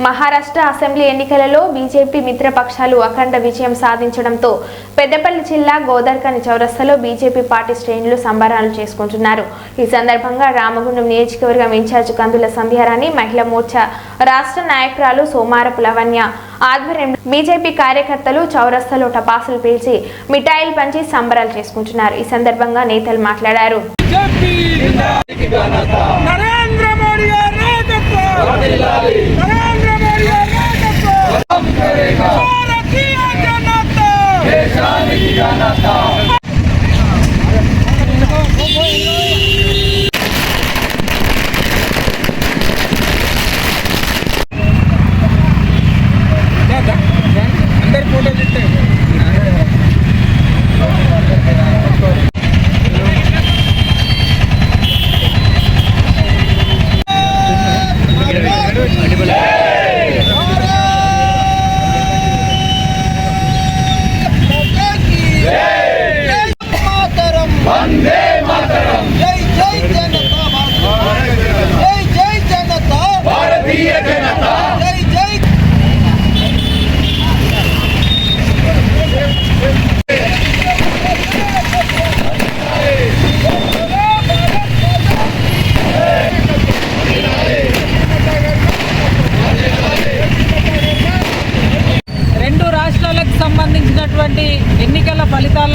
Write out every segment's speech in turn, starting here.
Maharashtra assembly ఎన్నికలలో BJP మిత్రపక్షాలు అఖండ విజయం సాధించడంతో పెద్దపల్లి జిల్లా గోదర్కని చౌరస్తలో బీజేపీ పార్టీ శ్రేణులు సంబరాలు చేసుకుంటున్నారు ఈ సందర్భంగా రామగుండం నియోజకవర్గం ఇన్ఛార్జ్ కందుల సంధ్యారాణి మహిళా మోర్చా రాష్ట్ర నాయకురాలు సోమారపు లవణ్య ఆధ్వర్యంలో బీజేపీ కార్యకర్తలు చౌరస్తలో టపాసులు పీల్చి మిఠాయిలు పంచి సంబరాలు చేసుకుంటున్నారు ఈ సందర్భంగా నేతలు మాట్లాడారు నరేంద్ర మోడీ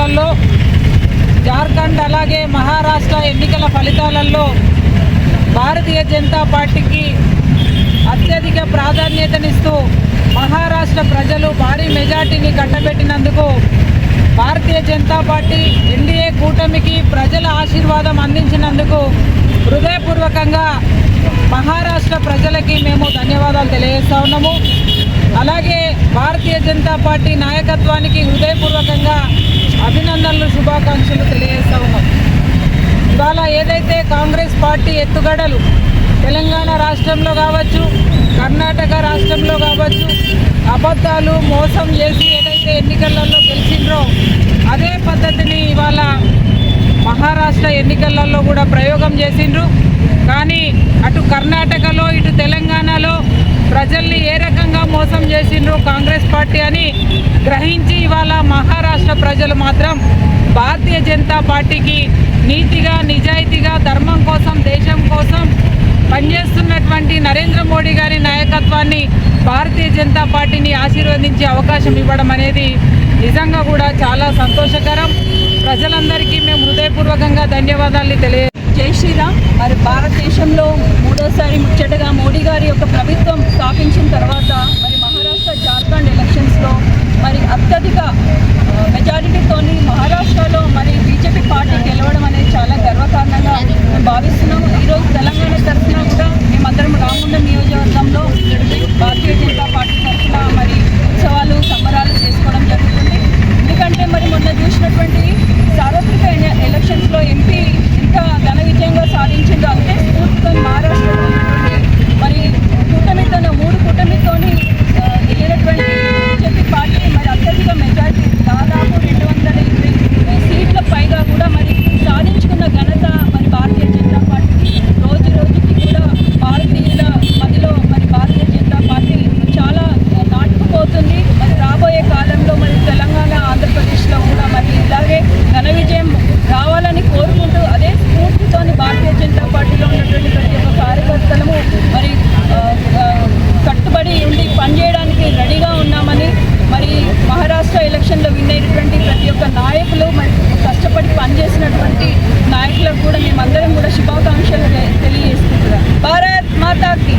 ఫలితాలలో జార్ఖండ్ అలాగే మహారాష్ట్ర ఎన్నికల ఫలితాలలో భారతీయ జనతా పార్టీకి అత్యధిక ప్రాధాన్యతనిస్తూ మహారాష్ట్ర ప్రజలు భారీ మెజార్టీని కట్టబెట్టినందుకు భారతీయ జనతా పార్టీ ఎన్డీఏ కూటమికి ప్రజల ఆశీర్వాదం అందించినందుకు హృదయపూర్వకంగా మహారాష్ట్ర ప్రజలకి మేము ధన్యవాదాలు తెలియజేస్తా ఉన్నాము. అలాగే భారతీయ జనతా పార్టీ నాయకత్వానికి హృదయపూర్వకంగా అభినందనలు శుభాకాంక్షలు తెలియజేస్తా ఉన్నాం. ఇవాళ ఏదైతే కాంగ్రెస్ పార్టీ ఎత్తుగడలు తెలంగాణ రాష్ట్రంలో కావచ్చు కర్ణాటక రాష్ట్రంలో కావచ్చు అబద్ధాలు మోసం చేసి ఏదైతే ఎన్నికలలో గెలిచిండ్రో అదే పద్ధతిని ఇవాళ మహారాష్ట్ర ఎన్నికలలో కూడా ప్రయోగం చేసిండ్రు. కానీ అటు కర్ణాటకలో ఇటు తెలంగాణలో ప్రజల్ని ఏ రకంగా మోసం చేసిండ్రు కాంగ్రెస్ పార్టీ అని గ్రహించి ఇవాళ మహారాష్ట్ర ప్రజలు మాత్రం భారతీయ జనతా పార్టీకి నీతిగా నిజాయితీగా ధర్మం కోసం దేశం కోసం పనిచేస్తున్నటువంటి నరేంద్ర మోడీ గారి నాయకత్వాన్ని భారతీయ జనతా పార్టీని ఆశీర్వదించే అవకాశం ఇవ్వడం అనేది నిజంగా కూడా చాలా సంతోషకరం. ప్రజలందరికీ మేము హృదయపూర్వకంగా ధన్యవాదాలు తెలియ జై శ్రీరామ్. మరి భారతదేశంలో మూడోసారి చేసినటువంటి నాయకులకు కూడా మేమందరం కూడా శుభాకాంక్షలు తెలియజేసుకుంటున్నాం భారత్ మాతాకి.